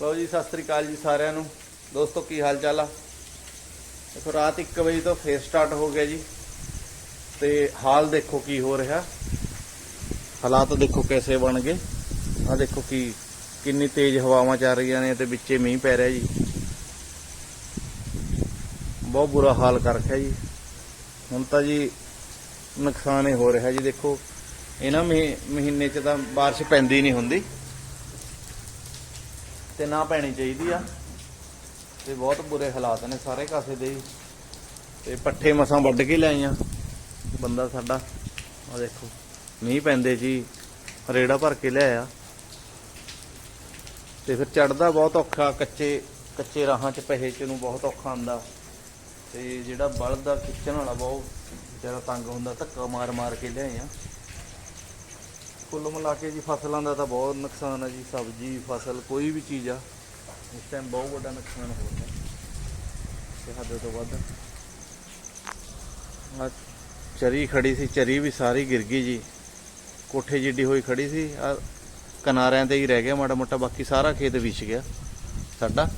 ਲਓ ਜੀ, ਸਤਿ ਸ੍ਰੀ ਅਕਾਲ ਜੀ ਸਾਰਿਆਂ ਨੂੰ। ਦੋਸਤੋ, ਕੀ ਹਾਲ ਚਾਲ ਆ? ਦੇਖੋ, ਰਾਤ 1 ਵਜੇ ਤੋਂ ਫੇਰ ਸਟਾਰਟ ਹੋ ਗਿਆ ਜੀ। ਤੇ ਹਾਲ ਦੇਖੋ ਕੀ ਹੋ ਰਿਹਾ। ਹਾਲਾਤ ਦੇਖੋ ਕੈਸੇ ਬਣ ਗਏ। ਆ ਦੇਖੋ ਕੀ, ਕਿੰਨੀ ਤੇਜ਼ ਹਵਾਵਾਂ ਚੱਲ ਰਹੀਆਂ ਨੇ ਤੇ ਵਿੱਚੇ ਮੀਂਹ ਪੈ ਰਿਹਾ ਜੀ। ਬਹੁਤ ਬੁਰਾ ਹਾਲ ਕਰ ਰੱਖਿਆ ਜੀ। ਹੁਣ ਤਾਂ ਜੀ ਨੁਕਸਾਨ ਹੀ ਹੋ ਰਿਹਾ ਜੀ, ਦੇਖੋ। ਇਹਨਾਂ ਮਹੀ- ਮਹੀਨੇ ਚ ਤਾਂ ਬਾਰਿਸ਼ ਪੈਂਦੀ ਨਹੀਂ ਹੁੰਦੀ। ਤੇ ਨਾ ਪੈਣੀ ਚਾਹੀਦੀ ਆ। ਤੇ ਬਹੁਤ ਬੁਰੇ ਹਾਲਾਤ ਨੇ ਸਾਰੇ ਕਾਸੇ ਦੇ ਹੀ। ਤੇ ਪੱਠੇ ਮਸਾਂ ਵੱਢ ਕੇ ਲਿਆਈਆਂ। ਬੰਦਾ ਸਾਡਾ ਆ ਦੇਖੋ, ਮੀਂਹ ਪੈਂਦੇ ਜੀ, ਰੇੜਾ ਭਰ ਕੇ ਲਿਆਇਆ। ਤੇ ਫਿਰ ਚੜਦਾ ਬਹੁਤ ਔਖਾ, ਕੱਚੇ ਕੱਚੇ ਰਾਹਾਂ 'ਚ, ਪਹੇ 'ਚ ਨੂੰ ਬਹੁਤ ਔਖਾ ਆਂਦਾ ਤੇ ਜਿਹੜਾ ਬਲਦ ਦਾ ਖਿੱਚਣ ਵਾਲਾ ਬਹੁਤ ਜ਼ਿਆਦਾ ਤੰਗ ਹੁੰਦਾ, ਧੱਕਾ ਮਾਰ ਮਾਰ ਕੇ ਲਿਆਏ ਆ ਕੁੱਲ ਮਿਲਾ ਕੇ ਜੀ ਫਸਲਾਂ ਦਾ ਤਾਂ ਬਹੁਤ ਨੁਕਸਾਨ ਹੈ ਜੀ, ਸਬਜ਼ੀ, ਫਸਲ, ਕੋਈ ਵੀ ਚੀਜ਼ ਆ, ਇਸ ਟਾਈਮ ਬਹੁਤ ਵੱਡਾ ਨੁਕਸਾਨ ਹੋ ਰਿਹਾ। ਤੇ ਹੱਦ ਤੋਂ ਵੱਧ ਆ ਚਰੀ ਖੜੀ ਸੀ, ਚਰੀ ਵੀ ਸਾਰੀ ਗਿਰ ਗਈ ਜੀ। ਕੋਠੇ ਜਿੱਡੀ ਹੋਈ ਖੜੀ ਸੀ, ਆ ਕਿਨਾਰਿਆਂ ਤੇ ਹੀ ਰਹਿ ਗਿਆ ਮਾੜਾ ਮੋਟਾ, ਬਾਕੀ ਸਾਰਾ ਖੇਤ ਵਿਛ ਗਿਆ ਸਾਡਾ।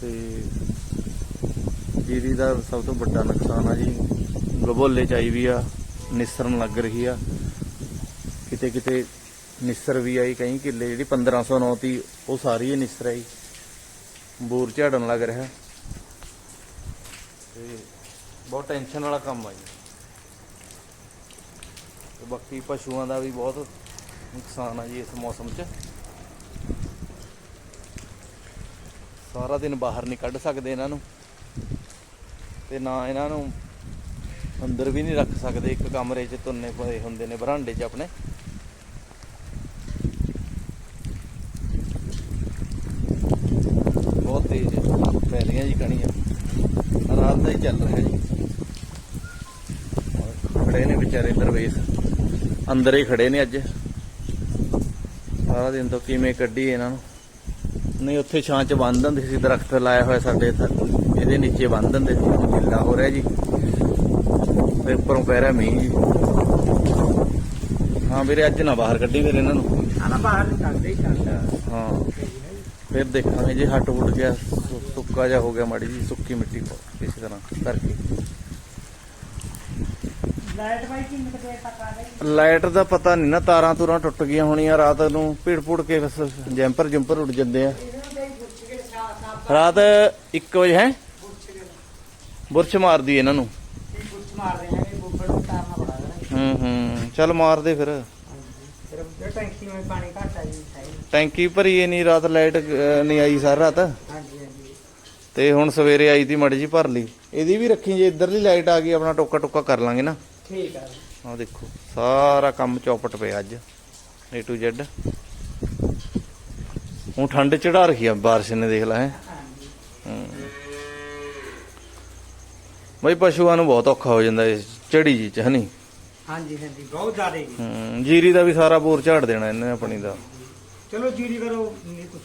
ਤੇ ਜੀਰੀ ਦਾ ਸਭ ਤੋਂ ਵੱਡਾ ਨੁਕਸਾਨ ਆ ਜੀ ਗਬੋਲੇ ਚ ਆਈ ਵੀ ਆ, ਨਿਸਰਨ ਲੱਗ ਰਹੀ ਆ। ਕਿਤੇ ਕਿਤੇ ਨਿਸਰ ਵੀ ਆਈ, ਕਈ ਕਿੱਲੇ ਜਿਹੜੀ 1509 ਤੀ, ਉਹ ਸਾਰੀ ਹੀ ਨਿਸਰ ਆਈ। ਬੂਰ ਝਾੜਨ ਲੱਗ ਰਿਹਾ। ਤੇ ਬਹੁਤ ਟੈਨਸ਼ਨ ਵਾਲਾ ਕੰਮ ਆ ਜੀ। ਤੇ ਬਾਕੀ ਪਸ਼ੂਆਂ ਦਾ ਵੀ ਬਹੁਤ ਨੁਕਸਾਨ ਆ ਜੀ ਇਸ ਮੌਸਮ 'ਚ। ਸਾਰਾ ਦਿਨ ਬਾਹਰ ਨਹੀਂ ਕੱਢ ਸਕਦੇ ਇਹਨਾਂ ਨੂੰ। ਤੇ ਨਾ ਇਹਨਾਂ ਨੂੰ ਅੰਦਰ ਵੀ ਨਹੀਂ ਰੱਖ ਸਕਦੇ। ਇੱਕ ਕਮਰੇ 'ਚ ਤੁੰਨੇ ਪਏ ਹੁੰਦੇ ਨੇ, ਬਰਾਂਡੇ 'ਚ ਆਪਣੇ ਬਹੁਤ ਤੇਜ਼ ਰਹੀਆਂ ਜੀ ਕਣੀਆਂ। ਰਾਤ ਦਾ ਹੀ ਚੱਲ ਰਿਹਾ ਜੀ। ਖੜੇ ਨੇ ਵਿਚਾਰੇ ਦਰਵੇਸ਼। ਅੰਦਰ ਹੀ ਖੜੇ ਨੇ ਅੱਜ। ਸਾਰਾ ਦਿਨ ਤੋਂ ਕਿਵੇਂ ਕੱਢੀ ਇਹਨਾਂ ਨੂੰ। ਨਹੀਂ ਉੱਥੇ ਛਾਂ 'ਚ ਬੰਨ ਦਿੰਦੇ ਸੀ ਦਰਖਤ ਲਾਇਆ ਹੋਇਆ ਸਾਡੇ ਇਹਦੇ ਨੀਚੇ ਬੰਨ ਦਿੰਦੇ ਸੀ ਗਿੱਲਾ ਹੋ ਰਿਹਾ ਜੀ। ਤੇ ਉੱਪਰੋਂ ਪੈ ਰਿਹਾ ਮੀਂਹ ਜੀ। ਹਾਂ ਵੀਰੇ ਅੱਜ ਨਾ ਬਾਹਰ ਕੱਢੀ ਫਿਰ ਇਹਨਾਂ ਨੂੰ। ਆਣਾ ਬਾਹਰ ਨੂੰ ਕੱਢਦੇ ਹੀ। ਫਿਰ ਦੇਖਾਂਗੇ ਜੇ ਹੱਟ ਉੱਡ ਗਿਆ। ਸੁੱਕਾ ਜਿਹਾ ਹੋ ਗਿਆ ਮਾੜੀ ਜੀ ਸੁੱਕੀ ਮਿੱਟੀ ਪਾ ਕਿਸੇ ਤਰ੍ਹਾਂ ਕਰਕੇ। ਲਾਈਟ ਬਾਈ ਕਿੰਨੇ ਕੁ ਦੇਰ ਤੱਕ ਆ ਰਹੀ ਲਾਈਟ ਦਾ ਪਤਾ ਨਹੀਂ ਨਾ ਤਾਰਾਂ ਤੂਰਾਂ ਟੁੱਟ ਗਈਆਂ ਹੋਣੀਆਂ ਰਾਤ ਨੂੰ ਭੀੜ ਭੂੜ ਕੇ ਬਸ ਜੈਂਪਰ ਜੰਪਰ ਉੱਡ ਜਾਂਦੇ ਆ। ਰਾਤ 1 ਵਜੇ ਹੈ? ਬੁਰਸ਼ ਮਾਰਦੀ ਇਹਨਾਂ ਨੂੰ। ਗੁੱਛ ਮਾਰਦੇ ਨੇ ਇਹ ਬੁੱਬੜ ਨੂੰ ਤਾਰਨਾ ਬੜਾ ਹੈ ਹੂੰ ਹੂੰ ਚੱਲ ਮਾਰਦੇ ਫਿਰ। ਟੈਂਕੀ ਵਿੱਚ ਪਾਣੀ ਘੱਟ ਆ ਜੀ ਟੈਂਕੀ ਭਰੀ ਨਹੀਂ ਰਾਤ ਲਾਈਟ ਨਹੀਂ ਆਈ ਸਾਰੀ ਰਾਤ। ਤੇ ਹੁਣ ਸਵੇਰੇ ਆਈ ਤੀ ਮੜੀ ਜੀ ਭਰ ਲਈ। ਇਹਦੀ ਵੀ ਰੱਖੀ ਜੇ ਇੱਧਰਲੀ ਲਾਈਟ ਆ ਗਈ ਆਪਣਾ ਟੋਕਾ ਟੋਕਾ ਕਰ ਲਾਂਗੇ ਨਾ। ਠੀਕ ਆ। ਆਹ ਦੇਖੋ ਸਾਰਾ ਕੰਮ ਚੌਪਟ ਪਿਆ ਅੱਜ A to Z ਹੁਣ ਠੰਡ ਚੜਾ ਰੱਖੀ ਆ ਬਾਰਿਸ਼ ਨੇ ਦੇਖ ਲੈ ਹੈ। ਬਈ ਪਸ਼ੂਆਂ ਨੂੰ ਬਹੁਤ ਔਖਾ ਹੋ ਜਾਂਦਾ ਇਸ ਝੜੀ ਜੀ ਚ ਹਨੀ। ਹਾਂਜੀ ਹਾਂਜੀ ਬਹੁਤ ਜ਼ਿਆਦਾ ਜੀ। ਹੂੰ, ਜੀਰੀ ਦਾ ਵੀ ਸਾਰਾ ਬੋਰ ਝਾੜ ਦੇਣਾ ਇਹਨੇ ਆਪਣੀ ਦਾ। ਚਲੋ ਜੀਰੀ ਕਰੋ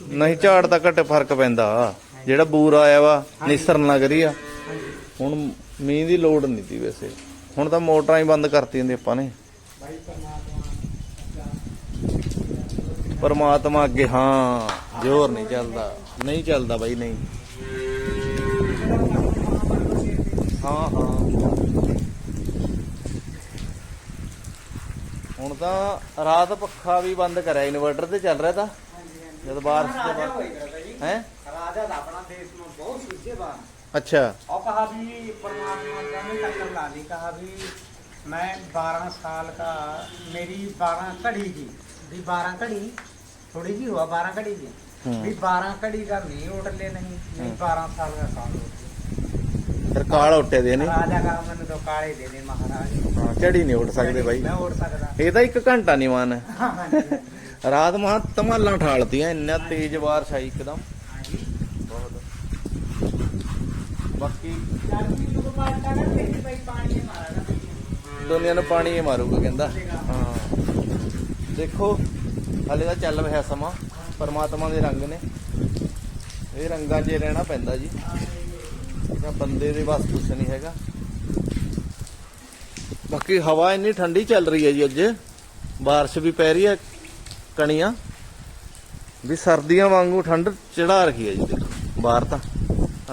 ਨਹੀਂ ਝਾੜ ਤਾਂ ਘੱਟ ਫ਼ਰਕ ਪੈਂਦਾ। ਜਿਹੜਾ ਬੂਰ ਆਇਆ ਵਾ ਨਿਸਰਨ ਲੱਗ ਰਹੀ ਆ। ਹੁਣ ਮੀਂਹ ਦੀ ਲੋੜ ਨਹੀਂ ਤੀ ਵੈਸੇ। ਹੁਣ ਤਾਂ ਮੋਟਰਾਂ ਹੀ ਬੰਦ ਕਰਤੀ ਹੁੰਦੀ ਆਪਾਂ ਨੇ। ਪਰਮਾਤਮਾ ਅੱਗੇ ਹਾਂ ਜ਼ੋਰ ਨਹੀਂ ਚੱਲਦਾ। ਨਹੀਂ ਚੱਲਦਾ ਬਾਈ ਨਹੀਂ। ਹਾਂ ਹਾਂ। ਹੁਣ ਤਾਂ ਰਾਤ ਪੱਖਾ ਵੀ ਬੰਦ ਕਰਿਆ ਇਨਵਰਟਰ ਤੇ ਚੱਲ ਰਿਹਾ ਤਾਂ। ਜਦ ਬਾਰਿਸ਼ ਤੋਂ ਹੈ? ਰਾਜਾ ਦਾ ਆਪਣਾ ਦੇਸ਼ ਨੂੰ ਬਹੁਤ ਸੁਝੇ ਬਾਤ ਅੱਛਾ और कहा भी परमात्मा का ने कलम ला दी कहा भी मैं 12 साल का मेरी 12 घड़ी थी भी 12 घड़ी थोड़ी जी हुआ 12 घड़ी की हम्म। भी 12 घड़ी का नहीं उठ ले नहीं नहीं 12 साल का साल उठ ਫਿਰ ਕਾਲ ਉੱਟੇ ਦੇ ਨੇ राजा का मैंने तो काले दे दे महाराज ਹਾਂ ਝੜੀ ਨਹੀਂ ਉੱਡ ਸਕਦੇ ਬਾਈ मैं उठ सकता ਇਹ ਤਾਂ ਇੱਕ ਘੰਟਾ ਨਹੀਂ ਮਾਨ हाँ हाँ जी ਰਾਤ ਮਹਾ ਧਮਾਲਾਂ ਠਾਲਤੀਆਂ ਇੰਨਾ ਤੇਜ਼ ਬਾਰਿਸ਼ ਆਈ ਇੱਕਦਮ ਬਾਕੀ ਦੁਨੀਆ ਨੂੰ ਪਾਣੀ ਹੀ ਮਾਰੂਗਾ ਕਹਿੰਦਾ। ਹਾਂ ਦੇਖੋ, ਹਲੇ ਤਾਂ ਚੱਲ ਰਿਹਾ ਸਮਾਂ, ਪਰਮਾਤਮਾ ਦੇ ਰੰਗ ਨੇ। ਇਹ ਰੰਗਾਂ 'ਚ ਰਹਿਣਾ ਪੈਂਦਾ ਜੀ। ਜਾਂ ਬੰਦੇ ਦੇ ਬਸ ਕੁਛ ਨਹੀਂ ਹੈਗਾ। ਬਾਕੀ ਹਵਾ ਇੰਨੀ ਠੰਡੀ ਚੱਲ ਰਹੀ ਹੈ ਜੀ ਅੱਜ। بارش ਵੀ ਪੈ ਰਹੀ ਹੈ, ਕਣੀਆਂ। ਵੀ ਸਰਦੀਆਂ ਵਾਂਗੂ ਠੰਡ ਚੜਾ ਰਹੀ ਹੈ ਜੀ ਦੇਖੋ, ਬਾਹਰ ਤਾਂ।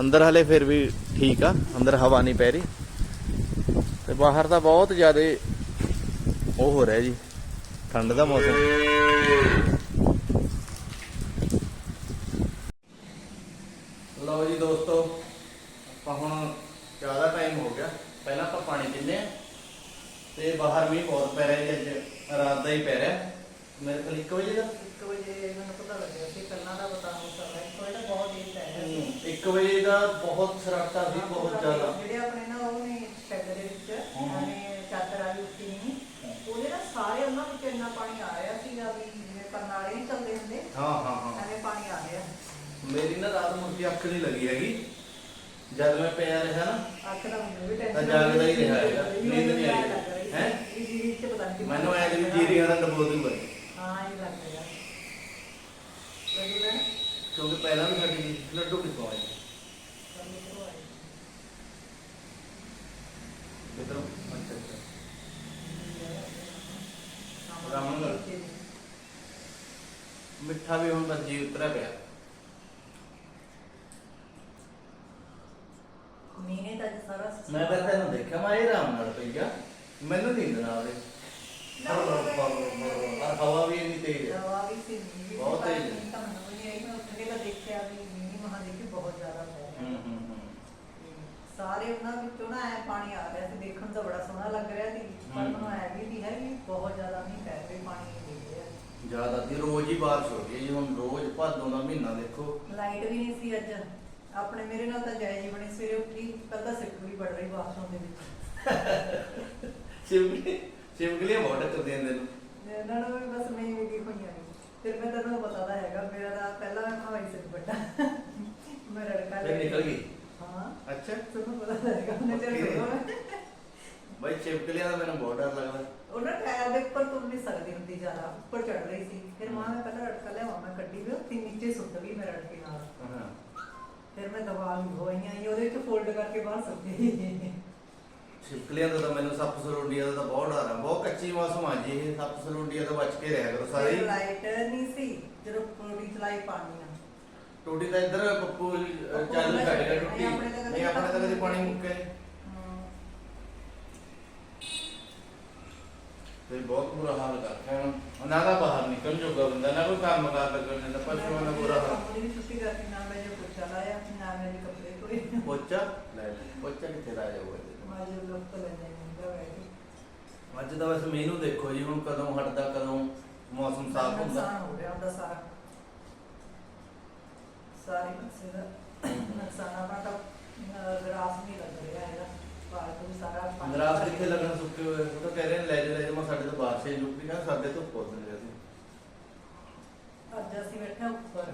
ਅੰਦਰ ਹਲੇ ਫਿਰ ਵੀ ਠੀਕ ਆ, ਅੰਦਰ ਹਵਾ ਨਹੀਂ ਪੈ ਰਹੀ। ਤੇ ਬਾਹਰ ਤਾਂ ਬਹੁਤ ਜ਼ਿਆਦਾ ਉਹ ਹੋ ਰਿਹਾ ਜੀ, ਠੰਡ ਦਾ ਮੌਸਮ ਲਓ ਜੀ ਦੋਸਤੋ ਆਪਾਂ ਹੁਣ ਜ਼ਿਆਦਾ ਟਾਈਮ ਹੋ ਗਿਆ ਪਹਿਲਾਂ ਆਪਾਂ ਪਾਣੀ ਪੀਂਦੇ ਆ ਤੇ ਬਾਹਰ ਮੀਂਹ ਬਹੁਤ ਪੈ ਰਿਹਾ ਜੀ ਅੱਜ ਰਾਤ ਦਾ ਹੀ ਪੈ ਰਿਹਾ ਮੇਰੇ ਕੋਲ 1 ਵਜੇ ਦਾ 1 ਵਜੇ ਮੈਨੂੰ ਪਤਾ ਲੱਗਿਆ ਸੀ ਪਹਿਲਾਂ ਦਾ ਪਤਾ ਹੋ ਸਕਦਾ ਹੈ ਕੋਈ ਤਾਂ ਬਹੁਤ ਗਿਆ ਸੀ। 1 ਵਜੇ ਦਾ ਬਹੁਤ ਸਰਾਟਾ ਸੀ ਬਹੁਤ ਜ਼ਿਆਦਾ। ਜਿਹੜੇ ਆਪਣੇ ਨਾ ਉਹ ਨੇ ਸ਼ੈੱਡ ਦੇ ਵਿੱਚ। ਉਹਨੇ ਚਾਦਰ ਵਾਲੀ ਉੱਤੀ ਨਹੀਂ ਉਹਦੇ ਨਾਲ ਸਾਰੇ ਉਹਨਾਂ ਵਿੱਚ ਇੰਨਾ ਪਾਣੀ ਆ ਰਿਹਾ ਸੀਗਾ ਵੀ ਜਿਵੇਂ ਕਰਨਾਲੇ ਨਹੀਂ ਚੱਲਦੇ ਹੁੰਦੇ ਹਾਂ ਹਾਂ ਹਾਂ। ਐਵੇਂ ਪਾਣੀ ਆ ਰਿਹਾ। ਮੇਰੀ ਨਾ ਰਾਤ ਕੇ ਅੱਖ ਨਹੀਂ ਲੱਗੀ ਹੈਗੀ। ਜਦ ਮੈਂ ਪਿਆ ਰਿਹਾ ਨਾ ਅੱਖ ਦਾ ਮੈਨੂੰ ਵੀ ਟੈਨਸ਼ਨ ਜਾਗਦਾ ਹੀ ਰਿਹਾ ਹੈਗਾ, ਨੀਂਦ ਨਹੀਂ ਆਈ। ਹੈਂ? ਹੈ ਮੈਨੂੰ ਐ ਜਿਵੇਂ ਜੀਰੀਆਂ ਦਾ ਡਬੋ ਦੂੰਗਾ ਹਾਂ ਇਹ ਲੱਗ ਰਿਹਾ ਲੱਗਦਾ ਕਿਉਂਕਿ ਪਹਿਲਾਂ ਵੀ ਸਾਡੀ ਲੱਡੂ ਕਿੱਥੋਂ ਆਏ ਕਿਧਰੋਂ ਅੱਛਾ ਅੱਛਾ। ਰਾਮਨਗਰ। ਮਿੱਠਾ ਵੀ ਹੁਣ ਬੱਜੀ ਉਤਰਿਆ ਪਿਆ। ਮੀਨੇ ਤਾਂ ਸਾਰਾ ਮੈਂ ਫਿਰ ਤੈਨੂੰ ਦੇਖਿਆ ਮੈਂ ਇਹ ਆਰਾਮ ਨਾਲ ਪਈ ਗਿਆ ਮੈਨੂੰ ਨੀਂਦ ਨਾ ਆਵੇ ਪਰ ਹਵਾ ਵੀ ਇੰਨੀ ਤੇਜ਼ ਹੈ ਦਵਾ ਵੀ ਸੀ ਮੀਂਹ ਵੀ ਬਹੁਤ ਪਰ ਤੇਜ਼। ਮੀਂਹ ਤਾਂ ਮੈਨੂੰ ਵੀ ਨਹੀਂ ਆਈ ਮੈਂ ਉੱਠ ਕੇ ਤਾਂ ਦੇਖਿਆ ਵੀ ਮੀਂਹ ਮਹਾਂ ਦੇਖੀ ਬਹੁਤ ਜ਼ਿਆਦਾ ਪੈ ਰਿਹਾ ਹੂੰ ਹੂੰ ਹੂੰ ਸਾਰੇ ਉਹਨਾਂ ਵਿੱਚੋਂ ਨਾ ਐ ਪਾਣੀ ਆ ਰਿਹਾ ਸੀ ਦੇਖਣ ਨੂੰ ਤਾਂ ਬੜਾ ਸੋਹਣਾ ਲੱਗ ਰਿਹਾ ਸੀ ਪਰ। ਮੈਨੂੰ ਐ ਵੀ ਸੀ ਹੈ ਵੀ ਬਹੁਤ ਜ਼ਿਆਦਾ ਮੀਂਹ ਪੈ ਰਿਹਾ ਪਾਣੀ ਨਹੀਂ ਦਿਖ ਰਿਹਾ ਜ਼ਿਆਦਾ ਦੀ ਰੋਜ਼ ਹੀ ਬਾਰਿਸ਼ ਹੋ ਰਹੀ ਹੈ ਜੀ ਹੁਣ ਰੋਜ਼ ਭਾਦੋਂ ਦਾ ਮਹੀਨਾ ਦੇਖੋ। ਲਾਈਟ ਵੀ ਨਹੀਂ ਸੀ ਅੱਜ। ਆਪਣੇ ਮੇਰੇ ਨਾਲ ਤਾਂ ਜਾਇਜ਼ ਹੀ ਬਣੀ ਸਵੇਰੇ ਉੱਠੀ ਕੱਲ ਤਾਂ ਸਿੱਕ ਵੀ ਬੜ ਰਹੀ ਬਾਥਰੂਮ ਦੇ ਵਿੱਚ। ਸ਼ਿਵਗਲੀ ਸ਼ਿਵਗਲੀਆਂ ਬਹੁਤ ਟੱਕਰਦੀਆਂ ਨੇ ਨੂੰ। ਤੇ ਇਹਨਾਂ ਨੂੰ ਵੀ ਬਸ ਮੈਂ ਵੀ ਹੋਈਆਂ ਨੇ ਫਿਰ ਮੈਂ ਤੈਨੂੰ ਪਤਾ ਤਾਂ ਹੈਗਾ ਮੇਰਾ ਤਾਂ ਪਹਿਲਾਂ ਮੈਂ ਹਵਾਈ ਸਿਰ ਵੱਡਾ। ਮੈਂ ਰੜਕਾ ਫਿਰ ਨਿਕਲ ਗਈ। ਹਾਂ ਅੱਛਾ। ਤੁਹਾਨੂੰ ਪਤਾ ਤਾਂ ਹੈਗਾ ਉਹਨੇ ਚਿਰ Okay. ਕਰੋ ਬਾਈ ਸ਼ਿਵਗਲੀਆਂ ਦਾ ਮੈਨੂੰ ਬਹੁਤ ਡਰ ਲੱਗਦਾ। ਉਹਨਾਂ ਟਾਇਰ ਦੇ ਉੱਪਰ ਤੁਰ ਨਹੀਂ ਸਕਦੀ ਹੁੰਦੀ ਜ਼ਿਆਦਾ ਉੱਪਰ ਚੜ ਰਹੀ ਸੀ। ਫਿਰ ਮਾਂ ਮੈਂ ਪਹਿਲਾਂ ਰੜਕਾ ਲਿਆਵਾਂ ਮੈਂ ਕੱਢੀ ਵੀ ਉੱਥੇ ਨੀਚੇ ਸੁੱਟ ਗਈ ਮੈਂ ਰੜਕੇ ਨਾਲ। ਹਾਂ। ਫਿਰ ਮੈਂ ਦਵਾ ਲਈ ਹੋਈਆਂ ਇਹ ਉਹਦੇ ਵਿੱਚ ਫੋਲਡ ਕਰਕੇ ਬਾਹਰ ਸੁੱਟੀ ਛਿਪਕਲੀਆਂ ਦਾ ਤਾਂ ਮੈਨੂੰ ਸੱਪ ਸਰੋਂਡੀਆਂ ਦਾ ਤਾਂ ਬਹੁਤ ਡਰ ਆ। ਬਹੁਤ ਕੱਚੀ ਮੌਸਮ ਆ ਜੀ ਇਹ। ਸੱਪ ਸਰੋਂਡੀਆਂ ਤੋਂ ਬਚ ਕੇ ਰਹਿਆ ਕਰੋ ਸਾਰੇ। ਹੀ। ਲਾਈਟ ਨਹੀਂ ਸੀ ਜਦੋਂ ਪੂਰੀ ਚਲਾਈ ਪਾਣੀ ਟੂਟੀ ਤਾਂ ਇੱਧਰ ਪੱਪੂ ਅਹ, ਪੱਪੂ ਚੱਲ ਟੁੱਟੀ ਗਿਆ, ਆਪਣੇ ਤਾਂ ਕਦੇ ਨਹੀਂ ਆਪਣੇ ਤਾਂ ਕਦੇ ਪਾਣੀ ਮੁੱਕਿਆ ਨੀ। ਤੇ ਬਹੁਤ ਬੁਰਾ ਹਾਲ ਕਰਤਾ ਹੁਣ। ਨਾ ਤਾਂ ਬਾਹਰ ਨਿਕਲ ਜੋਗਾ ਬੰਦਾ ਨਾ ਕੋਈ ਕੰਮ ਕਰ ਲੱਗਣ ਦਿੰਦਾ ਪਸ਼ੂਆਂ ਦਾ ਬੁਰਾ ਹਾਲ। ਕੰਮ ਦੀ ਵੀ ਛੁੱਟੀ ਕਰਤੀ ਨਾ ਮੈਂ ਜੇ ਪੁੱਛਾ ਲਾਇਆ ਨਾ ਮੇਰੇ ਕੱਪੜੇ ਕੋਈ ਪੋਚਾ? ਲੈ ਲੈ ਪੋਚਾ ਕਿੱਥੇ ਲਾਇਆ ਹੋਇਆ ਜੀ ਮੈਂ ਜੇ ਲੋਕ ਤੋਂ ਲੈਣੇ ਹੁੰਦਾ ਵੈਸੇ ਅੱਜ ਤਾਂ ਵੈਸੇ ਮੀਂਹ ਨੂੰ ਦੇਖੋ ਜੀ ਹੁਣ ਕਦੋਂ ਹਟਦਾ ਕਦੋਂ ਮੌਸਮ ਸਾਫ਼ ਹੁੰਦਾ। ਨੁਕਸਾਨ ਹੋ ਰਿਹਾ ਉਹਦਾ ਸਾਰਾ। ਸਾਰੇ ਪਾਸੇ ਦਾ ਨੁਕਸਾਨ ਗਰਾਸ ਨਹੀਂ ਲੱਗ ਰਿਹਾ ਹੈਗਾ ਪਾਰਕ ਸਾਰਾ ਪਾਣੀ ਭਰ ਕਿੱਥੇ। ਲੱਗਣਾ ਸੁੱਕੇ ਹੋਏ ਉਹ ਤਾਂ ਕਹਿ ਰਹੇ ਨੇ ਲੈ ਜਾ ਲੈ ਜਾ ਮੈਂ ਸਾਡੇ ਤੋਂ ਬਾਰਿਸ਼ ਹੈ ਯੂਪੀ ਕਹਿੰਦਾ ਸਾਡੇ ਤੋਂ ਪੁੱਛ ਨਹੀਂ ਸੀ। ਅੱਜ ਅਸੀਂ ਬੈਠੇ ਹਾਂ ਉੱਪਰ।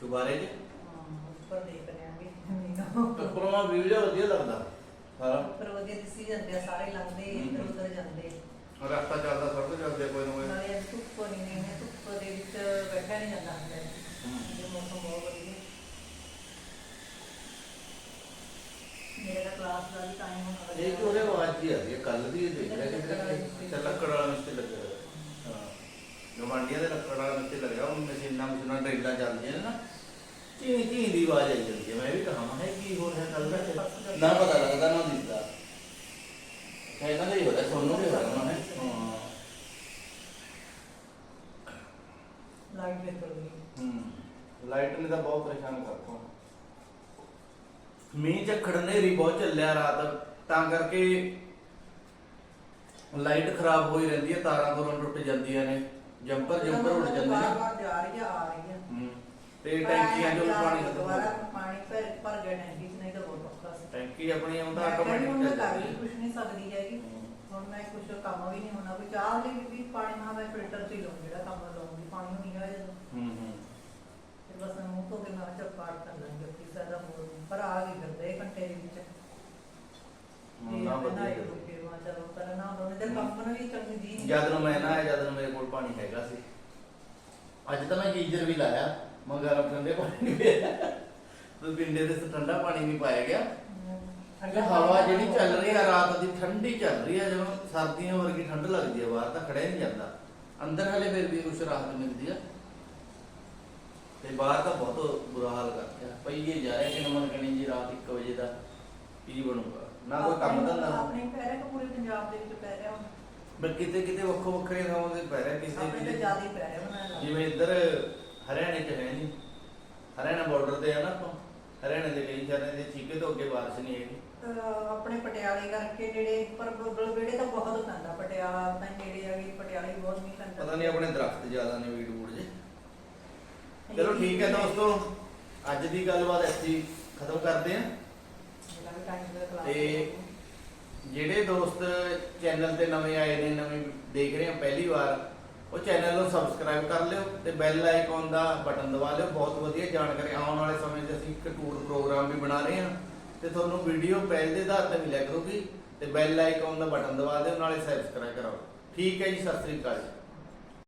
ਚੁਬਾਰੇ ਹਾਂ, ਉੱਪਰ ਦੇਖ ਰਹੇ ਆਂਗੇ ਮੀਂਹ ਉੱਪਰੋਂ ਵੀਊ ਜਿਹਾ ਵਧੀਆ ਲੱਗਦਾ ਸਾਰਾ। ਉੱਪਰ ਵਧੀਆ ਦਿਸੀ ਜਾਂਦੇ ਆ ਸਾਰੇ ਲੰਘਦੇ। ਇੱਧਰ ਉੱਧਰ ਜਾਂਦੇ। ਰਸਤਾ ਚੱਲਦਾ ਸਭ ਤੋਂ ਚੱਲਦੇ ਕੋਈ ਨਾ ਕੋਈ। ਨਾਲੇ ਅੱਜ ਧੁੱਪ ਨਹੀਂ ਨਹੀਂ ਹੈ ਧੁੱਪ ਦੇ ਵਿੱਚ ਬੈਠਾ ਨਹੀਂ ਜਾਂਦਾ ਹੁੰਦਾ। ਜੇ ਮੌਸਮ ਬਹੁਤ ਵਧੀਆ। ਮੇਰੇ ਦਾ ਕਲਾਸ ਦਾ ਵੀ ਟਾਈਮ ਹੋਣਾ ਇਹ ਕਿ ਉਹਦੇ ਆਵਾਜ਼ ਹੀ ਆ ਰਹੀ ਹੈ ਕੱਲ ਦੀ ਇਹ ਦੇਖ ਰਿਹਾ ਕਿ ਤੇ ਲੱਕੜ ਵਾਲਾ ਮਿਸਤਰੀ ਲੱਗਿਆ। ਹਾਂ। ਗਵਾਂਡੀਆਂ ਦੇ ਲੱਕੜ ਵਾਲਾ ਮਿਸਤਰੀ ਲੱਗਿਆ ਉਹ ਮਸ਼ੀਨਾਂ ਮਸ਼ੀਨਾਂ ਡਰਿੱਲਾਂ ਚੱਲਦੀਆਂ ਨੇ ਨਾ। ਚੀ ਚੀ ਦੀ ਆਵਾਜ਼ ਆਈ ਜਾਂਦੀ ਹੈ। ਮੈਂ ਵੀ ਕਹਾਂ ਹੈ ਕੀ ਹੋ ਰਿਹਾ ਕੱਲ ਦਾ ਨਾ ਪਤਾ ਲੱਗਦਾ ਨਾ ਦਿਸਦਾ। ਕਹਿੰਦਾ ਨਹੀਂ ਹੋ ਰਿਹਾ ਸੋਨੂੰ ਵੀ ਹੋ ਰਿਹਾ ਨਾ ਹੈ ਹਾਂ ਲਾਈਟ ਦੇ ਤੋਂ ਵੀ ਹੂੰ ਲਾਈਟ ਨੇ ਤਾਂ ਬਹੁਤ ਪਰੇਸ਼ਾਨ ਕਰਤਾ ਮੀਂਹ ਝੱਖੜ ਹਨੇਰੀ ਬਹੁਤ ਚੱਲਿਆ ਰਾਤ ਤਾਂ ਕਰਕੇ ਲਾਈਟ ਖਰਾਬ ਹੋਈ ਰਹਿੰਦੀ ਹੈ ਤਾਰਾਂ ਤੋਰਾਂ ਟੁੱਟ ਜਾਂਦੀਆਂ ਨੇ ਜੰਪਰ ਜੰਪਰ ਉੱਡ ਜਾਂਦੇ ਨੇ ਬਾਰ ਜਾ ਰਹੀ ਆ ਆ ਰਹੀ ਆ ਹੂੰ ਤੇ ਟੈਂਕੀਆਂ ਚੋਂ ਵੀ ਪਾਣੀ ਖਤਮ ਹੋ ਗਿਆ ਪਾਣੀ ਭਰ ਭਰ ਗਿਆ ਟੈਂਕੀ ਚ ਨਹੀਂ ਤਾਂ ਬਹੁਤ ਟੈਂਕੀ ਆਪਣੀ ਆਉਂਦਾ ਆਟੋਮੈਟਿਕ ਕਰ ਕੁਝ ਨਹੀਂ ਸਕਦੀ ਹੈਗੀ। ਹੁਣ ਮੈਂ ਕੁਝ ਕੰਮ ਵੀ ਨਹੀਂ ਹੋਣਾ। ਕੋਈ ਚਾਹ ਲਈ ਵੀ ਪਾਣੀ ਮਾ ਮੈਂ ਫਿਲਟਰ ਚ ਹੀ ਲਵਾਂ ਜਿਹੜਾ ਕੰਮ ਲਾਉਂਗੀ ਪਾਣੀ ਨਹੀਂ ਹੋਇਆ ਜਦੋਂ। ਹੂੰ ਹੂੰ। ਫਿਰ ਬਸ ਮੈਂ ਮੂੰਹ ਧੋ ਕੇ ਕਰ ਲਾਂਗੇ ਹੋਰ ਨੀ। ਪਰ ਆ ਗਈ ਘੰਟੇ ਦੇ ਵਿੱਚ। ਵਧੀਆ। ਕੇ ਚਲੋ ਉਹਨੇ ਤੇ ਕੰਮ ਨੂੰ ਵੀ ਚੰਗੀ ਦੀ ਜਦ ਨੂੰ ਮੈਂ ਨਾ ਆਇਆ ਜਦ ਨੂੰ ਮੇਰੇ ਕੋਲ ਪਾਣੀ ਹੈਗਾ ਸੀ। ਅੱਜ ਤਾਂ ਮੈਂ ਗੀਜ਼ਰ ਵੀ ਲਾਇਆ ਮਗਰ ਠੰਡੇ ਪਾਣੀ ਨਹੀਂ ਪਿਆ। ਤੇ ਪਿੰਡੇ ਦੇ ਠੰਡਾ ਪਾਣੀ ਨਹੀਂ ਪਾਇਆ ਗਿਆ। ਕਿ ਹਵਾ ਜਿਹੜੀ ਚੱਲ ਰਹੀ ਆ ਰਾਤ ਦੀ ਠੰਡੀ ਚੱਲ ਰਹੀ ਆ ਜਿਵੇਂ ਸਰਦੀਆਂ ਵਰਗੀ ਠੰਡ ਲੱਗਦੀ ਆ ਬਾਹਰ ਤਾਂ ਖੜਿਆ ਨਹੀਂ ਜਾਂਦਾ। ਅੰਦਰ ਹਲੇ ਫਿਰ ਵੀ ਕੁਛ ਰਾਹਤ ਮਿਲਦੀ ਆ। ਤੇ ਬਾਹਰ ਤਾਂ ਬਹੁਤ ਬੁਰਾ ਹਾਲ ਕਰਤਾ ਪਈਏ ਜਾ ਰਿਹਾ ਕਿ ਨਮਨ ਕਣੀ ਜੀ ਰਾਤ 1 ਵਜੇ ਦਾ ਕੀ ਬਣੂਗਾ? ਨਾ ਕੋਈ ਕੰਮ ਧੰਦਾ। ਆਪਣੇ ਪੈ ਰਿਹਾ ਕਿ ਪੂਰੇ ਪੰਜਾਬ ਦੇ ਵਿੱਚ ਪੈ ਰਿਹਾ ਹੁਣ। ਬਟ ਕਿਤੇ ਕਿਤੇ ਵੱਖੋ ਵੱਖਰੇ ਥਾਵਾਂ ਤੇ ਪੈ ਰਿਹਾ ਕਿਸੇ ਆਪਣੇ ਤਾਂ ਕਿਤੇ ਜ਼ਿਆਦਾ ਹੀ ਪੈ ਰਿਹਾ ਜਿਵੇਂ ਇੱਧਰ ਹਰਿਆਣੇ ਚ ਹੈ ਨਹੀਂ। ਹਰਿਆਣਾ ਬਾਰਡਰ ਤੇ ਆ ਨਾ ਆਪਾਂ। ਹਰਿਆਣੇ ਦੇ ਕਈ ਸ਼ਹਿਰਾਂ ਦੇ ਚੀਕੇ ਤੋਂ ਅੱਗੇ ਬਾਰਿਸ਼ ਨਹੀਂ ਹੈਗੀ। ਆਪਣੇ ਪਟਿਆਲੇ ਕਰਕੇ ਜਿਹੜੇ ਪਰ ਬਲਵੇੜੇ ਤਾਂ ਬਹੁਤ ਪੈਂਦਾ ਪਟਿਆਲਾ ਤਾਂ ਨੇੜੇ ਆ ਗਈ ਪਟਿਆਲੇ ਵੀ ਬਹੁਤ ਮੀਂਹ ਪੈਂਦਾ ਪਤਾ ਨਹੀਂ ਆਪਣੇ ਦਰਖਤ ਜ਼ਿਆਦਾ ਨੇ ਵੀਡ ਵੂਡ ਜੇ। ਚਲੋ ਠੀਕ ਹੈ ਦੋਸਤੋ ਅੱਜ ਦੀ ਗੱਲਬਾਤ ਇੱਥੇ ਹੀ ਖਤਮ ਕਰਦੇ ਹਾਂ ਜਿਹੜਾ ਵੀ ਦਾ ਤੇ ਜਿਹੜੇ ਦੋਸਤ ਚੈਨਲ ਤੇ ਨਵੇਂ ਆਏ ਨੇ ਨਵੇਂ ਦੇਖ ਰਹੇ ਹੋ ਪਹਿਲੀ ਵਾਰ ਉਹ ਚੈਨਲ ਨੂੰ ਸਬਸਕ੍ਰਾਈਬ ਕਰ ਲਿਓ ਤੇ ਬੈਲ ਆਈਕਨ ਦਾ ਬਟਨ ਦਬਾ ਲਿਓ। ਬਹੁਤ ਵਧੀਆ ਜਾਣਕਾਰੀ ਆਉਣ ਵਾਲੇ ਸਮੇਂ 'ਚ ਅਸੀਂ ਇੱਕ ਟੂਰ ਪ੍ਰੋਗਰਾਮ ਵੀ ਬਣਾ ਰਹੇ ਹਾਂ ਤੇ ਤੁਹਾਨੂੰ ਵੀਡੀਓ ਪਹਿਲ ਦੇ ਆਧਾਰ ਤੇ ਮਿਲਿਆ ਕਰੂਗੀ ਤੇ ਬੈਲ ਆਈਕਨ ਦਾ ਬਟਨ ਦਬਾ ਦਿਓ, ਨਾਲੇ ਸਬਸਕ੍ਰਾਈਬ ਕਰਾਓ। ਠੀਕ ਹੈ ਜੀ, ਸਤਿ ਸ੍ਰੀ ਅਕਾਲ ਜੀ।